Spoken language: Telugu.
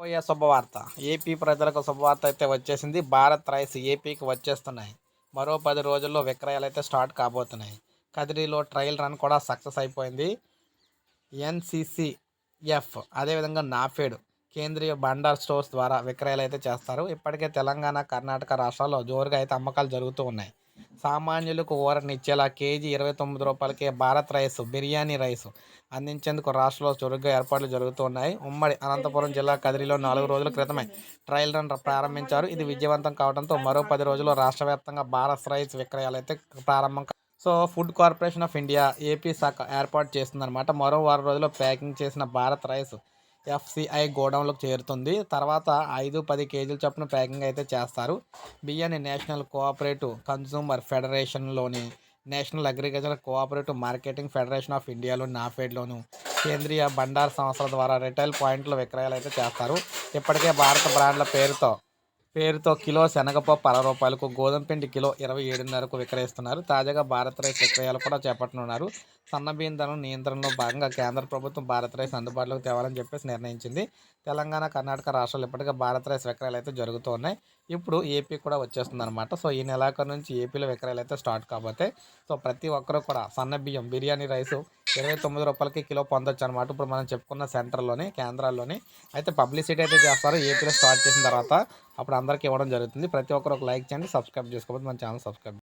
పోయే శుభవార్త. ఏపీ ప్రజలకు శుభవార్త అయితే వచ్చేసింది. భారత్ రైస్ ఏపీకి వచ్చేస్తున్నాయి. మరో పది రోజుల్లో విక్రయాలు అయితే స్టార్ట్ కాబోతున్నాయి. కదిరిలో ట్రయల్ రన్ కూడా సక్సెస్ అయిపోయింది. ఎన్సిసిఎఫ్ అదేవిధంగా నాఫెడ్ కేంద్రీయ బండార్ స్టోర్స్ ద్వారా విక్రయాలు అయితే చేస్తారు. ఇప్పటికే తెలంగాణ కర్ణాటక రాష్ట్రాల్లో జోరుగా అయితే అమ్మకాలు జరుగుతూ ఉన్నాయి. సామాన్యులకు ఊరనిచ్చేలా కేజీ ఇరవై తొమ్మిది రూపాయలకే భారత్ రైస్ బిర్యానీ రైస్ అందించేందుకు రాష్ట్రంలో చురుగ్గా ఏర్పాట్లు జరుగుతున్నాయి. ఉమ్మడి అనంతపురం జిల్లా కదిరిలో నాలుగు రోజుల క్రితమే ట్రయల్ రన్ ప్రారంభించారు. ఇది విజయవంతం కావడంతో మరో పది రోజుల్లో రాష్ట్ర వ్యాప్తంగా భారత్ రైస్ విక్రయాలు అయితే ప్రారంభం so food corporation of India AP శాఖ ఏర్పాటు చేస్తుందన్నమాట మరో వారం రోజుల్లో ప్యాకింగ్ చేసిన భారత్ రైస్ ఎఫ్సిఐ గోడౌన్లకు చేరుతుంది. తర్వాత ఐదు పది కేజీల చొప్పున ప్యాకింగ్ అయితే చేస్తారు. బియ్యాన్ని national cooperative consumer ఫెడరేషన్లోని national agriculture cooperative marketing federation of ఇండియాలో నాఫెడ్లోను కేంద్రీయ బండార్ సంస్థల ద్వారా రిటైల్ పాయింట్లు విక్రయాలు అయితే చేస్తారు. ఇప్పటికే భారత బ్రాండ్ల పేరుతో పేరుతో కిలో శనగపప్పు అరవై రూపాయలకు గోధుమ పిండి కిలో ఇరవై ఏడున్నరకు విక్రయిస్తున్నారు. తాజాగా భారత్ రైస్ విక్రయాలు కూడా చేపట్టనున్నారు. సన్న బియ్యం నియంత్రణలో భాగంగా కేంద్ర ప్రభుత్వం భారత్ రైస్ అందుబాటులోకి తేవాలని చెప్పేసి నిర్ణయించింది. తెలంగాణ కర్ణాటక రాష్ట్రాలు ఇప్పటికే భారత్ రైస్ విక్రయాలు అయితే జరుగుతూ ఉన్నాయి. ఇప్పుడు ఏపీ కూడా వచ్చేస్తుంది అనమాట సో ఈ నెలాఖరు నుంచి ఏపీలో విక్రయాలు అయితే స్టార్ట్ కాబోతే సో ప్రతి ఒక్కరూ కూడా సన్న బియ్యం బిర్యానీ రైస్ ఇరవై తొమ్మిది రూపాయలకి కిలో పొందొచ్చు అనమాట ఇప్పుడు మనం చెప్పుకున్న సెంటర్లోని కేంద్రాల్లోని అయితే పబ్లిసిటీ అయితే చేస్తారు. ఏపీలో స్టార్ట్ చేసిన తర్వాత అప్పుడు అందరికీ ఇవ్వడం జరుగుతుంది. ప్రతి ఒక్కరు ఒక లైక్ చేయండి సబ్స్క్రైబ్ చేసుకోవద్దు మన ఛానల్ సబ్స్క్రైబ్